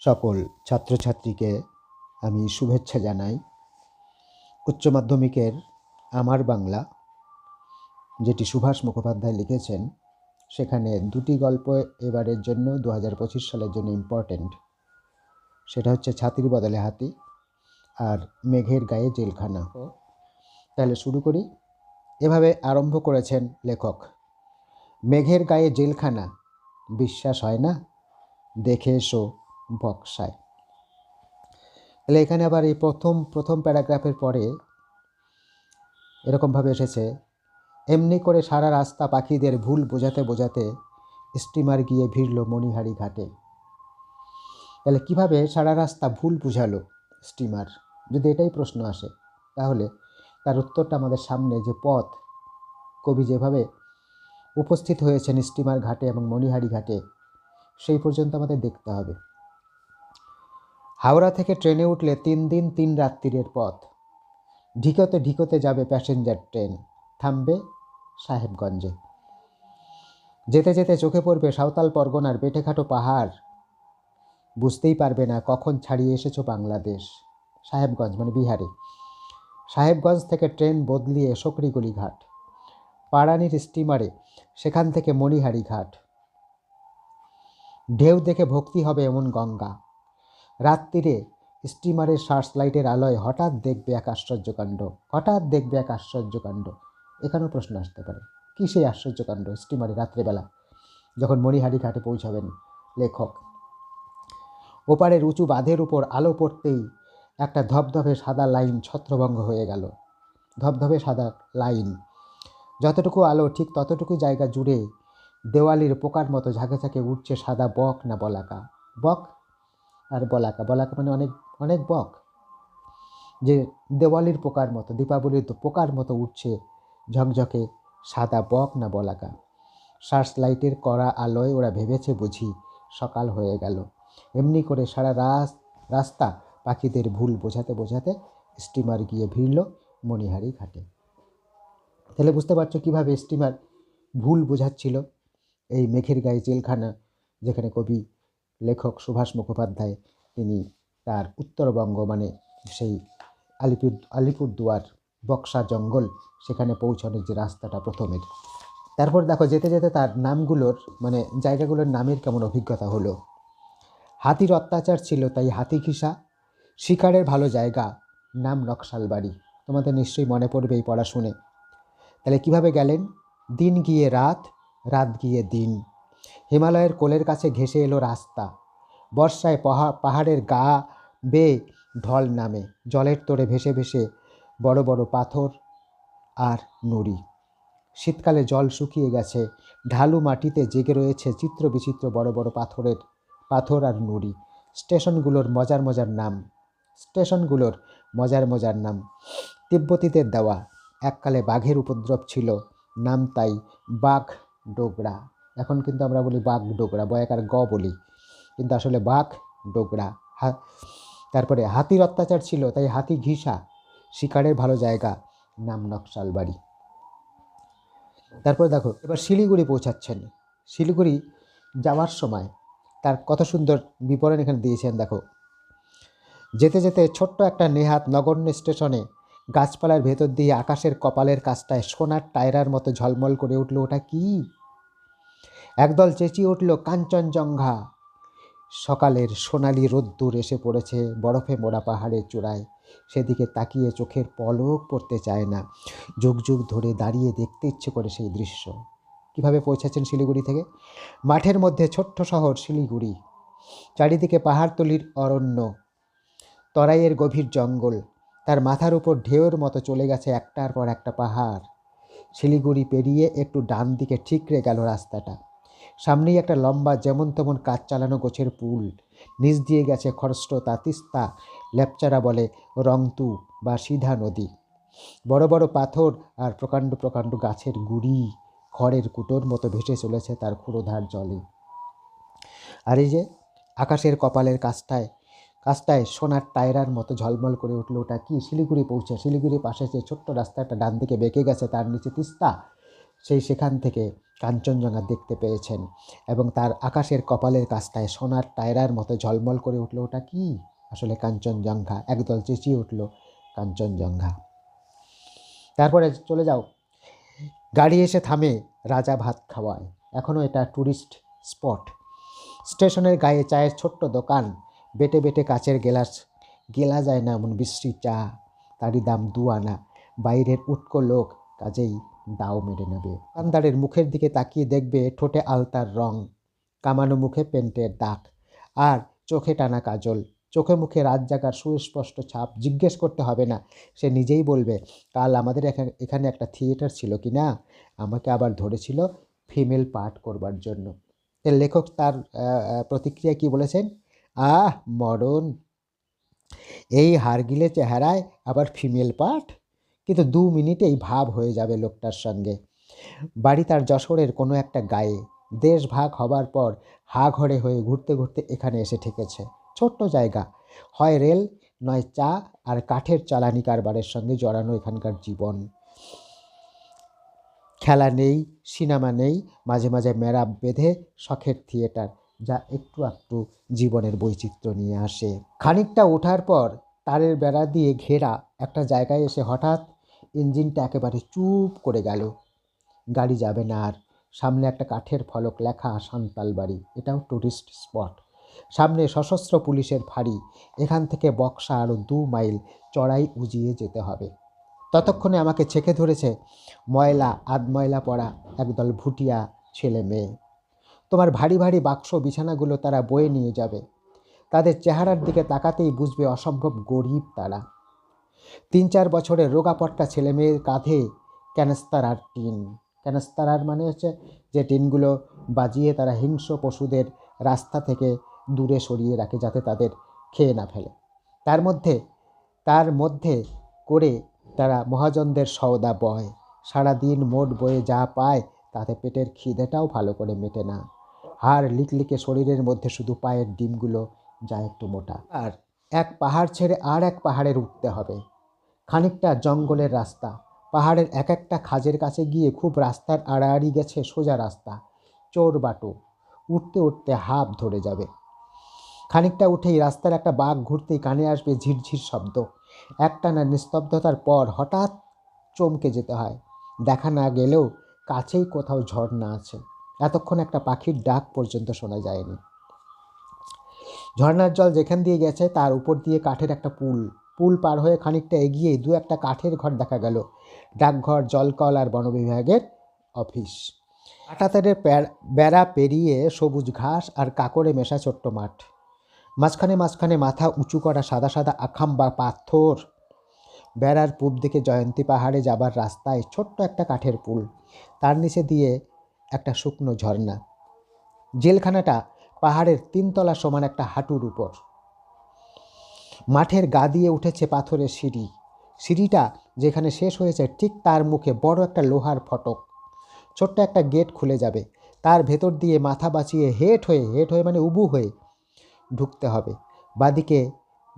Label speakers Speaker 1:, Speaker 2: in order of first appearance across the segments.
Speaker 1: সকল ছাত্রছাত্রীকে আমি শুভেচ্ছা জানাই। উচ্চ মাধ্যমিকের আমার বাংলা, যেটি সুভাষ মুখোপাধ্যায় লিখেছেন, সেখানে দুটি গল্প এবারের জন্য দু হাজার পঁচিশ সালের জন্য ইম্পর্ট্যান্ট সেটা হচ্ছে ছাতির বদলে হাতি আর মেঘের গায়ে জেলখানা। তাহলে শুরু করি। এভাবে আরম্ভ করেছেন লেখক। মেঘের গায়ে জেলখানা, বিশ্বাস হয় না? দেখে এসো। বক্সায়। তাহলে এখানে আবার এই প্রথম প্রথম প্যারাগ্রাফের পরে এরকমভাবে এসেছে, এমনি করে সারা রাস্তা পাখিদের ভুল বোঝাতে বোঝাতে স্টিমার গিয়ে ভিড়ল মণিহারি ঘাটে। তাহলে কীভাবে সারা রাস্তা ভুল বুঝালো স্টিমার? যদি এটাই প্রশ্ন আসে, তাহলে তার উত্তরটা আমাদের সামনে যে পথ, কবি যেভাবে উপস্থিত হয়েছেন স্টিমার ঘাটে এবং মণিহারি ঘাটে, সেই পর্যন্ত আমাদের দেখতে হবে। হাওড়া থেকে ট্রেনে উঠলে তিন দিন, তিন রাত্রিরের পথ। ঢিকোতে ঢিকোতে যাবে প্যাসেঞ্জার ট্রেন। থামবে সাহেবগঞ্জে। যেতে যেতে চোখে পড়বে সাঁওতাল পরগনার বেটেখাটো পাহাড়। বুঝতেই পারবে না কখন ছাড়িয়ে এসেছ বাংলাদেশ। সাহেবগঞ্জ মানে বিহারে। সাহেবগঞ্জ থেকে ট্রেন বদলিয়ে সকরিগুলি ঘাট পাড়ানির স্টিমারে, সেখান থেকে মণিহারি ঘাট ঢেউ দেখে ভক্তি হবে এমন গঙ্গা। রাত্রিরে স্টিমারের সার্চ লাইটের আলোয় হঠাৎ দেখবে এক আশ্চর্যকাণ্ড হঠাৎ দেখবে এক আশ্চর্যকাণ্ড এখানেও প্রশ্ন আসতে পারে, কী সেই আশ্চর্যকাণ্ড স্টিমারে রাত্রেবেলা যখন মণিহারি ঘাটে পৌঁছাবেন লেখক? ওপারের উঁচু বাঁধের উপর আলো পড়তেই একটা ধবধবে সাদা লাইন ছত্রভঙ্গ হয়ে গেল। ধবধবে সাদা লাইন। যতটুকু আলো, ঠিক ততটুকু জায়গা জুড়ে দেওয়ালির পোকার মতো ঝাঁকে ঝাঁকে উঠছে সাদা বক না বলাকা। বক আর বলাকা। বলাকা মানে অনেক অনেক বক। যে দেওয়ালির পোকার মতো, দীপাবলির তো পোকার মতো উঠছে ঝকঝকে সাদা বক না বলাকা। সার্চ লাইটের কড়া আলোয় ওরা ভেবেছে বুঝি সকাল হয়ে গেল। এমনি করে সারা রাস, রাস্তা পাখিদের ভুল বোঝাতে বোঝাতে স্টিমার গিয়ে ভিড়ল মণিহারি ঘাটে। তাহলে বুঝতে পারছ কীভাবে স্টিমার ভুল বোঝাচ্ছিল? এই মেঘের গায়ে জেলখানা যেখানে কবি লেখক সুভাষ মুখোপাধ্যায়, তিনি তার উত্তরবঙ্গ মানে সেই আলিপুর, আলিপুরদুয়ার বক্সা জঙ্গল সেখানে পৌঁছানোর যে রাস্তাটা প্রথমের। তারপর দেখো যেতে যেতে তার নামগুলোর মানে জায়গাগুলোর নামের কেমন অভিজ্ঞতা হলো। হাতির অত্যাচার ছিল তাই হাতি ঘিসা, শিকারের ভালো জায়গা, নাম নকশালবাড়ি। তোমাদের নিশ্চয়ই মনে পড়বে এই পড়া শুনে তাহলে কীভাবে গেলেন? দিন গিয়ে রাত রাত গিয়ে দিন। হিমালয়ের কোলের কাছে ঘেসে এলো রাস্তা। বর্ষায় পাহা, পাহাড়ের গা বেয়ে ঢল নামে, জলের তোড়ে ভেসে ভেসে বড় বড় পাথর আর নুড়ি। শীতকালে জল শুকিয়ে গেছে, ঢালু মাটিতে জেগে রয়েছে চিত্র বিচিত্র বড় বড় পাথরের, পাথর আর নুড়ি। স্টেশনগুলোর মজার মজার নাম। স্টেশনগুলোর মজার মজার নাম। তিব্বতীদের দেওয়া। এককালে বাঘের উপদ্রব ছিল, নাম তাই বাঘ ডোগরা। এখন কিন্তু আমরা বলি বাঘ ডোগরা বয়াকার গ বলি। কিন্তু আসলে বাঘ ডোগরা হা, তারপরে হাতির অত্যাচার ছিল, তাই হাতি ঘিসা, শিকারের ভালো জায়গা, নাম নকশালবাড়ি। তারপরে দেখো, এবার শিলিগুড়ি পৌঁছাচ্ছেন। শিলিগুড়ি যাওয়ার সময় তার কত সুন্দর বিবরণ এখানে দিয়েছেন, দেখো। যেতে যেতে ছোট্ট একটা নেহাত নগণ্য স্টেশনে গাছপালার ভেতর দিয়ে আকাশের কপালের কাছটায় সোনার টায়রার মতো ঝলমল করে উঠল। ওটা কি? একদল চেঁচিয়ে উঠল, কাঞ্চনজঙ্ঘা! সকালের সোনালি রোদ্দুর এসে পড়েছে বরফে মোড়া পাহাড়ের চূড়ায়। সেদিকে তাকিয়ে চোখের পলক পড়তে চায় না। যুগ যুগ ধরে দাঁড়িয়ে দেখতে ইচ্ছে করে সেই দৃশ্য। কীভাবে পৌঁছেছেন শিলিগুড়ি থেকে? মাঠের মধ্যে ছোট্ট শহর শিলিগুড়ি। চারিদিকে পাহাড়তলির অরণ্য। তরাইয়ের গভীর জঙ্গল। তার মাথার উপর ঢেউয়ের মতো চলে গেছে একটার পর একটা পাহাড়। শিলিগুড়ি পেরিয়ে একটু ডান দিকে ঠিকরে গেল রাস্তাটা। সামনেই একটা লম্বা যেমন তেমন কাজ চালানো গোছের পুল। নিচ দিয়ে গেছে খরস্রোতা, তিস্তা, লেপচারা বলে রংতু বা সিধা নদী। বড় বড় পাথর আর প্রকাণ্ড প্রকাণ্ড গাছের গুড়ি খড়ের কুটোর মতো ভেসে চলেছে তার ক্ষুরোধার জলে। আর এই যে আকাশের কপালের কাছটায় কাছটায় সোনার টায়রার মতো ঝলমল করে উঠল ওটা কি? শিলিগুড়ি পৌঁছে শিলিগুড়ি পাশে যে ছোট্ট রাস্তাটা ডান দিকে বেঁকে গেছে তার নিচে তিস্তা। সেই সেখান থেকে কাঞ্চনজঙ্ঘা দেখতে পেয়েছেন এবং তার আকাশের কপালের কাছটায় সোনার টায়রার মতো ঝলমল করে উঠল। ওটা কি? আসলে কাঞ্চনজঙ্ঘা। একদল চেঁচিয়ে উঠল, কাঞ্চনজঙ্ঘা, তারপরে চলে যাও। গাড়ি এসে থামে রাজা ভাত খাওয়ায়। এখনও এটা ট্যুরিস্ট স্পট স্টেশনের গায়ে চায়ের ছোট্ট দোকান। বেটে বেটে কাচের গেলাস। গেলা যায় না এমন বিশ্রী চা। তারই দাম দু আনা বাইরের উটকো লোক কাজেই দাও মেরে নেবে। দোকানদারের মুখের দিকে তাকিয়ে দেখবে ঠোঁটে আলতার রং, কামানো মুখে পেন্টের দাগ আর চোখে টানা কাজল। চোখে মুখে রাত জাগার সুস্পষ্ট ছাপ জিজ্ঞেস করতে হবে না। সে নিজেই বলবে, কাল আমাদের এখানে একটা থিয়েটার ছিল কি না? আমাকে আবার ধরেছিল ফিমেল পার্ট করবার জন্য। এর লেখক তার প্রতিক্রিয়া কি বলেছেন? আহ, মরণ। এই হারগিলে চেহারায় আবার ফিমেল পার্ট? কিন্তু দু মিনিটেই ভাব হয়ে যাবে লোকটার সঙ্গে। বাড়ি তার যশোরের কোনো একটা গায়ে। দেশ ভাগ হবার পর হা ঘরে হয়ে ঘুরতে ঘুরতে এখানে এসে ঠেকেছে। ছোট্ট জায়গা। হয় রেল, নয় চা আর কাঠের চালানি কারবারের সঙ্গে জড়ানো এখানকার জীবন। খেলা নেই, সিনেমা নেই, মাঝে মাঝে মেরা বেঁধে শখের থিয়েটার, যা একটু একটু জীবনের বৈচিত্র্য নিয়ে আসে। খানিকটা ওঠার পর তারের বেড়া দিয়ে ঘেরা একটা জায়গায় এসে হঠাৎ ইঞ্জিনটা একেবারে চুপ করে গেল। গাড়ি যাবে না আর। সামনে একটা কাঠের ফলক লেখা সান্তাল বাড়ি এটাও টুরিস্ট স্পট সামনে সশস্ত্র পুলিশের ফাঁড়ি। এখান থেকে বক্সা আরও দু মাইল চড়াই উজিয়ে যেতে হবে। ততক্ষণে আমাকে ছেঁকে ধরেছে ময়লা, আধ ময়লা পড়া একদল ভুটিয়া ছেলে মেয়ে। তোমার ভারী ভারী বাক্স বিছানাগুলো তারা বয়ে নিয়ে যাবে। তাদের চেহারার দিকে তাকাতেই বুঝবে অসম্ভব গরিব তারা। তিন চার বছরের রোগাপট্টা ছেলে মেয়ের কাঁধে ক্যানস্তারার টিন। ক্যানস্তারার মানে হচ্ছে যে টিনগুলো বাজিয়ে তারা হিংস্র পশুদের রাস্তা থেকে দূরে সরিয়ে রাখে যাতে তাদের খেয়ে না ফেলে। তার মধ্যে তার মধ্যে করে তারা মহাজনদের সওদা বয়। সারাদিন মোট বয়ে যা পায় তাতে পেটের খিদেটাও ভালো করে মেটে না। হাড় লিকলিকে শরীরের মধ্যে শুধু পায়ের ডিমগুলো যা একটু মোটা। আর এক পাহাড় ছেড়ে আর এক পাহাড়ের উঠতে হবে। খানিকটা জঙ্গলের রাস্তা। পাহাড়ের এক একটা খাজের কাছে গিয়ে খুব রাস্তার আড়াআড়ি গেছে সোজা রাস্তা। চোর বাটো, উঠতে উঠতে হাফ ধরে যাবে। খানিকটা উঠেই রাস্তার একটা বাঘ ঘুরতেই কানে আসবে ঝিরঝির শব্দ। একটানা নিস্তব্ধতার পর হঠাৎ চমকে যেতে হয়। দেখা না গেলেও কাছেই কোথাও ঝর্ণা আছে। এতক্ষণ একটা পাখির ডাক পর্যন্ত শোনা যায়নি। ঝর্ণার জল যেখান দিয়ে গেছে তার উপর দিয়ে কাঠের একটা পুল পুল পার হয়ে খানিকটা এগিয়ে দু একটা কাঠের ঘর দেখা গেল। ডাকঘর, জলকল আর বন বিভাগের অফিস কাটাতারের বেড়া পেরিয়ে সবুজ ঘাস আর কাকড়ে মেশা ছোট্ট মাঠ। মাঝখানে মাঝখানে মাথা উঁচু করা সাদা সাদা আখাম বা পাথর। বেড়ার পূব দিকে জয়ন্তী পাহাড়ে যাবার রাস্তায় ছোট্ট একটা কাঠের পুল। তার নিচে দিয়ে একটা শুকনো ঝর্ণা। জেলখানাটা পাহাড়ের তিনতলা সমান একটা হাঁটুর উপর। মাঠের গা দিয়ে উঠেছে পাথরের সিঁড়ি। সিঁড়িটা যেখানে শেষ হয়েছে ঠিক তার মুখে বড় একটা লোহার ফটক। ছোট্ট একটা গেট খুলে যাবে। তার ভেতর দিয়ে মাথা বাঁচিয়ে হেট হয়ে হেট হয়ে মানে উবু হয়ে ঢুকতে হবে। বাদিকে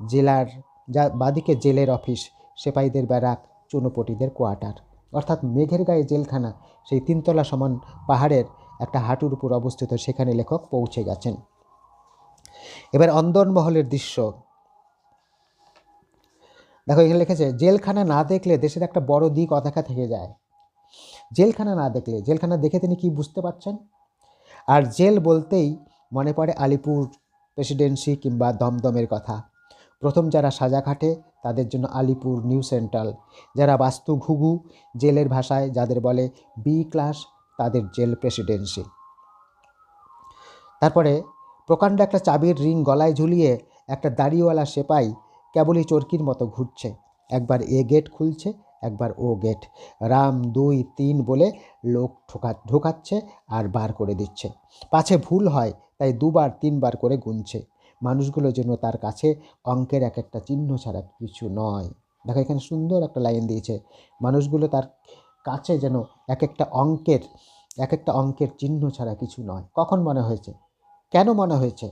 Speaker 1: জেলার, যা, বাদিকে জেলের অফিস সেপাইদের ব্যারাক, চুনোপটিদের কোয়ার্টার। অর্থাৎ মেঘের গায়ে জেলখানা, সেই তিনতলা সমান পাহাড়ের একটা হাঁটুর উপর অবস্থিত সেখানে লেখক পৌঁছে গেছেন। এবার অন্দরমহলের দৃশ্য। দেখো, এখানে লিখেছে, জেলখানা না দেখলে দেশের একটা বড় দিক অদেখা থেকে যায়। জেলখানা না দেখলে, জেলখানা দেখে তিনি কি বুঝতে পারছেন? আর জেল বলতেই মনে পড়ে আলিপুর প্রেসিডেন্সি কিংবা দমদমের কথা। প্রথম যারা সাজা খাটে, তাদের জন্য আলিপুর নিউ সেন্ট্রাল। যারা বাস্তু ঘুঘু জেলের ভাষায়, যাদের বলে বি ক্লাস, তাদের জেল প্রেসিডেন্সি। তারপরে প্রকাণ্ড একটা চাবির রিং গলায় ঝুলিয়ে একটা দাড়িওয়ালা সেপাই কেবলই চরকির মতো ঘুরছে। একবার এ গেট খুলছে, একবার ও গেট। রাম দুই তিন বলে লোক ঠোকা, ঢোকাচ্ছে আর বার করে দিচ্ছে। পাছে ভুল হয়, তাই দুবার তিনবার করে গুনছে। মানুষগুলো যেন তার কাছে অঙ্কের এক একটা চিহ্ন ছাড়া কিছু নয়। দেখো এখানে সুন্দর একটা লাইন দিয়েছে। মানুষগুলো তার কাছে যেন এক একটা অঙ্কের, এক একটা অঙ্কের চিহ্ন ছাড়া কিছু নয়। কখন মনে হয়েছে? কেন মনে হয়েছে?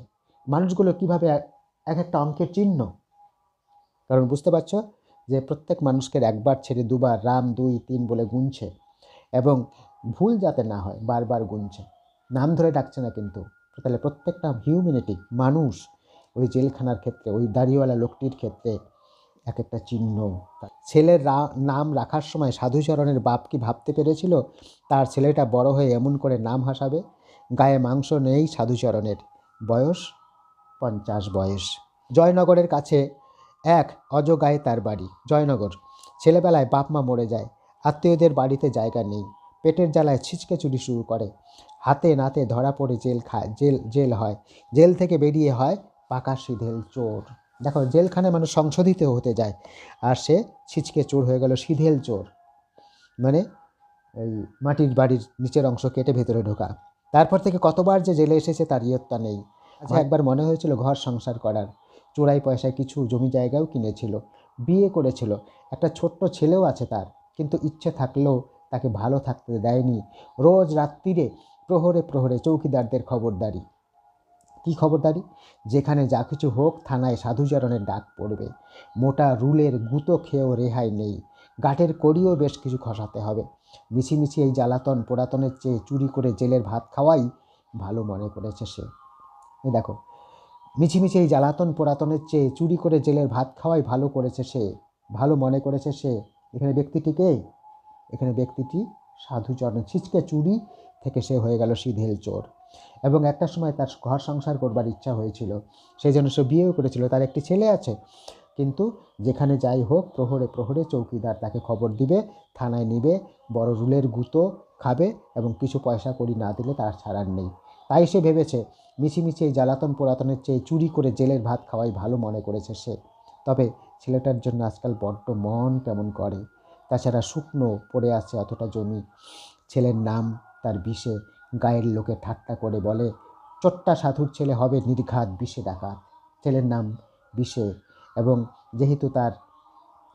Speaker 1: মানুষগুলো কীভাবে এক- এক একটা অঙ্কের চিহ্ন কারণ বুঝতে পারছ যে প্রত্যেক মানুষকে একবার ছেড়ে দুবার রাম, দুই, তিন বলে গুনছে এবং ভুল যাতে না হয়, বারবার গুনছে। নাম ধরে ডাকছে না কিন্তু। তাহলে প্রত্যেকটা হিউম্যানিটি মানুষ ওই জেলখানার ক্ষেত্রে, ওই দাড়িওয়ালা লোকটির ক্ষেত্রে এক একটা চিহ্ন। ছেলের নাম রাখার সময় সাধুচরণের বাপ কি ভাবতে পেরেছিল? তার ছেলেটা বড় হয়ে এমন করে নাম হাসাবে? গায়ে মাংস নেই সাধুচরণের। বয়স পঞ্চাশ বয়স। জয়নগরের কাছে এক অজগায় তার বাড়ি জয়নগর। ছেলেবেলায় বাপ মা মরে যায় আত্মীয়দের বাড়িতে জায়গা নেই পেটের জ্বালায় ছিচকে চুরি শুরু করে। হাতে নাতে ধরা পড়ে জেল খায় জেল জেল হয়। জেল থেকে বেরিয়ে হয় পাকা সিধেল চোর। দেখো জেলখানায় মানুষ সংশোধিত হতে যায় আর সে ছিচকে চোর হয়ে গেল সিধেল চোর। মানে এই মাটির বাড়ির নিচের অংশ কেটে ভেতরে ঢোকা। তারপর থেকে কতবার যে জেলে এসেছে তার ইয়ত্তা নেই। আচ্ছা একবার মনে হয়েছিল ঘর সংসার করার। চোরাই পয়সায় কিছু জমি জায়গাও কিনেছিল, বিয়ে করেছিল। একটা ছোট্ট ছেলেও আছে তার, কিন্তু ইচ্ছে থাকলেও তাকে ভালো থাকতে দেয়নি। রোজ রাত্রিরে প্রহরে প্রহরে চৌকিদারদের খবরদারি। কি খবরদারি? যেখানে যা কিছু হোক থানায় সাধুচরণের ডাক পড়বে। মোটা রুলের গুঁতো খেয়েও রেহাই নেই। গাটের কড়িও বেশ কিছু খসাতে হবে। মিছিমিছি এই জ্বালাতন পোড়াতনের চেয়ে চুরি করে জেলের ভাত খাওয়াই ভালো মনে করেছে সে। দেখো মিছিমিছি এই জ্বালাতন পোড়াতনের চেয়ে চুরি করে জেলের ভাত খাওয়াই ভালো করেছে সে। ভালো মনে করেছে সে। এখানে ব্যক্তিটিকে এখানে ব্যক্তিটি সাধুচরণ ছিচকে চুরি থেকে সে হয়ে গেল সিধেল চোর। এবং একটা সময় তার ঘর সংসার করবার ইচ্ছা হয়েছিল। সেই জন্য সে বিয়েও করেছিল, তার একটি ছেলে আছে। কিন্তু যেখানে যাই হোক, প্রহরে প্রহরে চৌকিদার তাকে খবর দিবে, থানায় নিবে, বড় রুলের গুঁতো খাবে এবং কিছু পয়সা করি না দিলে তার ছাড়ার নেই। তাই সে ভেবেছে, মিছিমিছি এই জ্বালাতন পুরাতনের চেয়ে চুরি করে জেলের ভাত খাওয়াই ভালো মনে করেছে সে। তবে ছেলেটার জন্য আজকাল বড্ড মন কেমন করে। তাছাড়া শুকনো পড়ে আছে অতটা জমি। ছেলের নাম তার বিষে গায়ের লোকে ঠাট্টা করে বলে, চোট্টা সাধুর ছেলে হবে নির্ঘাত, বিষে ডাকাত। ছেলের নাম বিষে এবং যেহেতু তার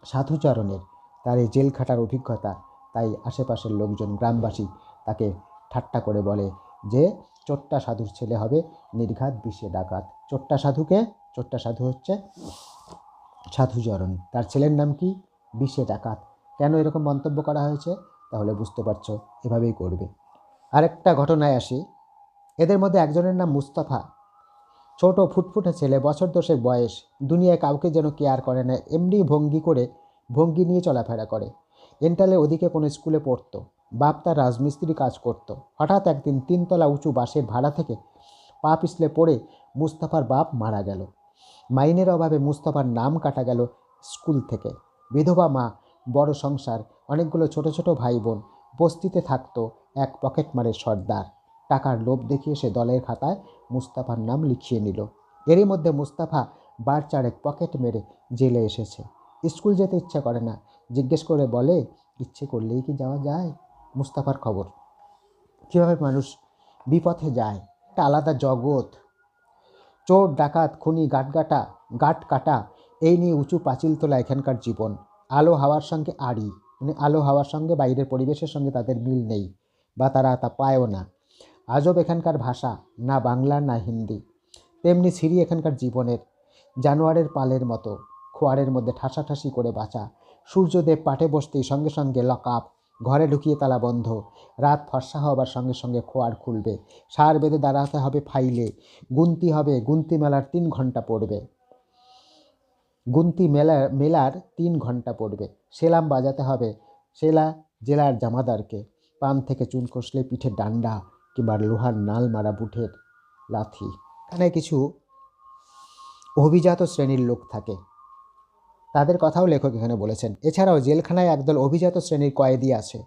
Speaker 1: সাধুচরণের, তার এই জেল খাটার অভিজ্ঞতা, তাই আশেপাশের লোকজন, গ্রামবাসী তাকে ঠাট্টা করে বলে যে চোট্টা সাধুর ছেলে হবে, নির্ঘাত বিষে ডাকাত। চোট্টা সাধুকে চোট্টা সাধু হচ্ছে সাধুচরণ তার ছেলের নাম কি? বিষে ডাকাত। কেন এরকম মন্তব্য করা হয়েছে? তাহলে বুঝতে পারছ, এভাবেই করবে। আরেকটা ঘটনায় আসি। এদের মধ্যে একজনের নাম মুস্তাফা। ছোট ফুটফুটে ছেলে, বছর দশেক বয়স। দুনিয়ায় কাউকে যেন কেয়ার করে না, এমনি ভঙ্গি করে ভঙ্গি নিয়ে চলাফেরা করে। এন্টালে ওদিকে কোনো স্কুলে পড়তো। বাপ তার রাজমিস্ত্রি কাজ করত। হঠাৎ একদিন তিনতলা উঁচু বাসের ভাড়া থেকে পা পিছলে পড়ে মুস্তাফার বাপ মারা গেল। মাইনের অভাবে মুস্তাফার নাম কাটা গেল স্কুল থেকে। বিধবা মা, বড় সংসার, অনেকগুলো ছোট ছোট ভাই বোন বস্তিতে থাকতো এক পকেট পকেটমারের সর্দার। টাকার লোভ দেখিয়ে সে দলের খাতায় মুস্তাফার নাম লিখিয়ে নিল। এরই মধ্যে মুস্তাফা বার চারেক পকেট মেরে জেলে এসেছে। স্কুল যেতে ইচ্ছা করে না। জিজ্ঞেস করে বলে, ইচ্ছে করলেই কি যাওয়া যায়? মুস্তাফার খবর। কীভাবে মানুষ বিপথে যায়, একটা আলাদা জগৎ। চোর, ডাকাত, খুনি, গাটগাটা গাট কাটা এই নিয়ে উঁচু পাঁচিল তোলা এখানকার জীবন। আলো হাওয়ার সঙ্গে আড়ি মানে আলো হাওয়ার সঙ্গে বাইরের পরিবেশের সঙ্গে তাদের মিল নেই, বা তারা তা পায়ও না। আজব এখানকার ভাষা, না বাংলা, না হিন্দি। তেমনি সিঁড়ি এখানকার জীবনের, জানোয়ারের পালের মতো। খোয়ারের মধ্যে ঠাসাঠাসি করে বাঁচা। সূর্যদেব পাটে বসতেই সঙ্গে সঙ্গে লকআপ ঘরে ঢুকিয়ে তালা বন্ধ। রাত ফর্সা হবার সঙ্গে সঙ্গে খোয়ার খুলবে। সার বেঁধে দাঁড়াতে হবে ফাইলে। গুনতি হবে। গুনতি মেলার তিন ঘণ্টা পড়বে। গুনতি মেলা, মেলার তিন ঘণ্টা পড়বে। সেলাম বাজাতে হবে। সেলা জেলার জামাদারকে। পান থেকে চুন কষলে পিঠে ডান্ডা কিংবা লোহার নাল মারা বুটের লাথি। এখানে কিছু অভিজাত শ্রেণির লোক থাকে। তাদের কথাও লেখক এখানে বলেছেন। এছাড়াও জেলখানায় একদল অভিজাত শ্রেণির কয়েদি আছে।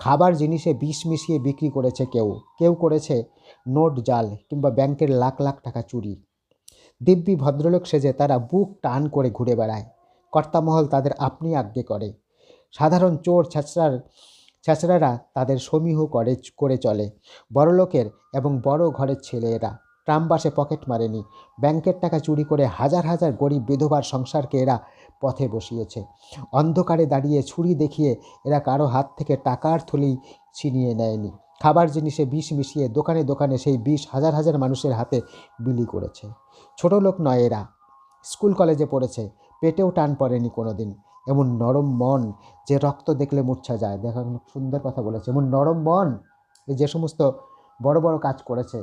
Speaker 1: খাবার জিনিসে বিষ মিশিয়ে বিক্রি করেছে কেউ। কেউ করেছে নোট জাল কিংবা ব্যাংকের লাখ লাখ টাকা চুরি। দিব্যি ভদ্রলোক সেজে তারা বুক টান করে ঘুরে বেড়ায়। কর্তামহল তাদের আপনি আজ্ঞে করে। সাধারণ চোর ছ্যাচড়ার, ছ্যাচড়ারা তাদের সমীহ করে করে চলে। বড়লোকের এবং বড় ঘরের ছেলে এরা ট্রামবাসে পকেট মারেনি। ব্যাংকের টাকা চুরি করে হাজার হাজার গরিব বিধবার সংসারকে এরা পথে বসিয়েছে। অন্ধকারে দাঁড়িয়ে ছুরি দেখিয়ে এরা কারও হাত থেকে টাকার থলি ছিনিয়ে নেয়নি। খাবার জিনিসে বিষ মিশিয়ে দোকানে দোকানে সেই বিষ হাজার হাজার মানুষের হাতে বিলি করেছে। ছোট লোক নয় এরা। স্কুল কলেজে পড়েছে। পেটেও টান পড়েনি কোনো দিন এমন নরম মন যে রক্ত দেখলে মূর্ছা যায়। দেখা, সুন্দর কথা বলেছে। এমন নরম মন যে যে সমস্ত বড় বড় কাজ করেছে।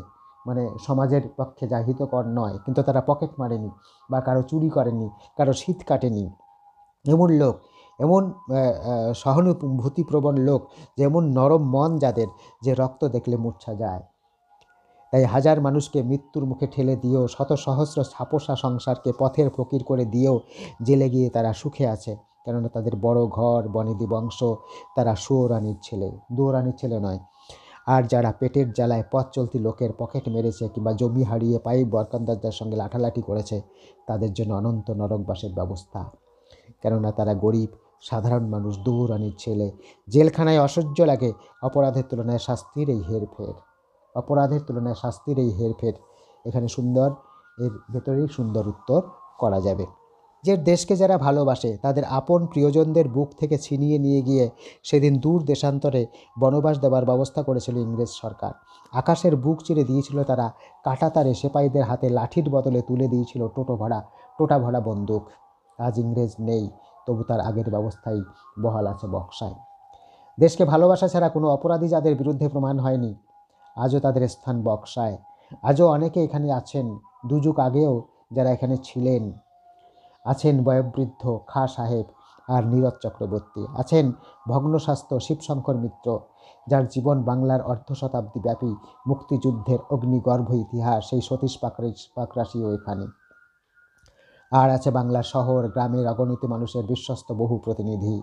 Speaker 1: মানে সমাজের পক্ষে যা হিতকর নয়, কিন্তু তারা পকেট মারেনি বা কারও চুরি করেনি, কারও শীত কাটেনি। এমন লোক, এমন সহানুভূতিপ্রবণ লোক, যেমন নরম মন যাদের, যে রক্ত দেখলে মূর্ছা যায়। তাই হাজার মানুষকে মৃত্যুর মুখে ঠেলে দিয়েও, শত সহস্র ছাপোষা সংসারকে পথের ফকির করে দিয়েও জেলে গিয়ে তারা সুখে আছে, কেননা তাদের বড় ঘর, বনেদি বংশ, তারা সুয়োরানির ছেলে। দুয়োরানির ছেলে নয় আর যারা পেটের জ্বালায় পথ চলতি লোকের পকেট মেরেছে কিংবা জমি হারিয়ে পাইপ বরকান্দারদের সঙ্গে লাঠালাঠি করেছে, তাদের জন্য অনন্ত নরকবাসের ব্যবস্থা। কেননা তারা গরিব, সাধারণ মানুষ দুরানির ছেলে। জেলখানায় অসহ্য লাগে, অপরাধের তুলনায় শাস্তির এই হেরফের। অপরাধের তুলনায় শাস্তির এই হেরফের। এখানে সুন্দর, এর ভেতরেই সুন্দর উত্তর করা যাবে। যে দেশকে যারা ভালোবাসে, তাদের আপন প্রিয়জনদের বুক থেকে ছিনিয়ে নিয়ে গিয়ে সেদিন দূর দেশান্তরে বনবাস দেওয়ার ব্যবস্থা করেছিল ইংরেজ সরকার। আকাশের বুক চিরে দিয়েছিল তারা কাটাতারে সেপাইদের হাতে লাঠির বদলে তুলে দিয়েছিল টোটো ভরা টোটা ভরা বন্দুক। আজ ইংরেজ নেই, তবু তার আগের ব্যবস্থাই বহাল আছে বক্সায়। দেশকে ভালোবাসা ছাড়া কোনো অপরাধী যাদের বিরুদ্ধে প্রমাণ হয়নি, আজও তাদের স্থান বক্সায়। আজও অনেকে এখানে আছেন, দুযুগ আগেও যারা এখানে ছিলেন। আছেন বয়োবৃদ্ধ খা সাহেব আর নীরজ চক্রবর্তী। আছেন ভগ্নস্বাস্থ্য শিবশঙ্কর মিত্র, যার জীবন বাংলার অর্ধ শতাব্দী ব্যাপী মুক্তিযুদ্ধের অগ্নিগর্ভ ইতিহাস, সেই সতীশ পাকরাশিও এখানে। আর আছে বাংলার শহর, গ্রামের অগণিত মানুষের বিশ্বস্ত বহু প্রতিনিধি।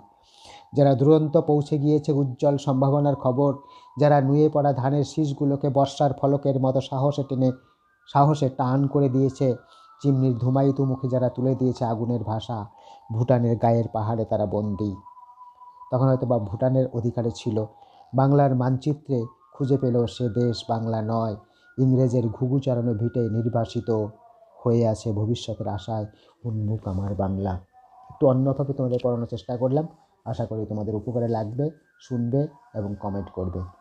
Speaker 1: যারা দুরন্ত পৌঁছে গিয়েছে উজ্জ্বল সম্ভাবনার খবর, যারা নুয়ে পড়া ধানের শীষগুলোকে বর্ষার ফলকের মতো সাহসে টেনে, সাহসে টান করে দিয়েছে চিমনির ধুমায়িত মুখে যারা তুলে দিয়েছে আগুনের ভাষা, ভুটানের গায়ের পাহাড়ে তারা বন্দী। তখন হয়তো বা ভুটানের অধিকারে ছিল। বাংলার মানচিত্রে খুঁজে পেল সে দেশ বাংলা নয়। ইংরেজের ঘুঘু চালানো ভিটে নির্বাসিত হয়ে আছে ভবিষ্যতের আশায় উন্মুখ আমার বাংলা। একটু অন্যভাবে তোমাদের পড়ানোর চেষ্টা করলাম। আশা করি তোমাদের উপকারে লাগবে, শুনবে এবং কমেন্ট করবে।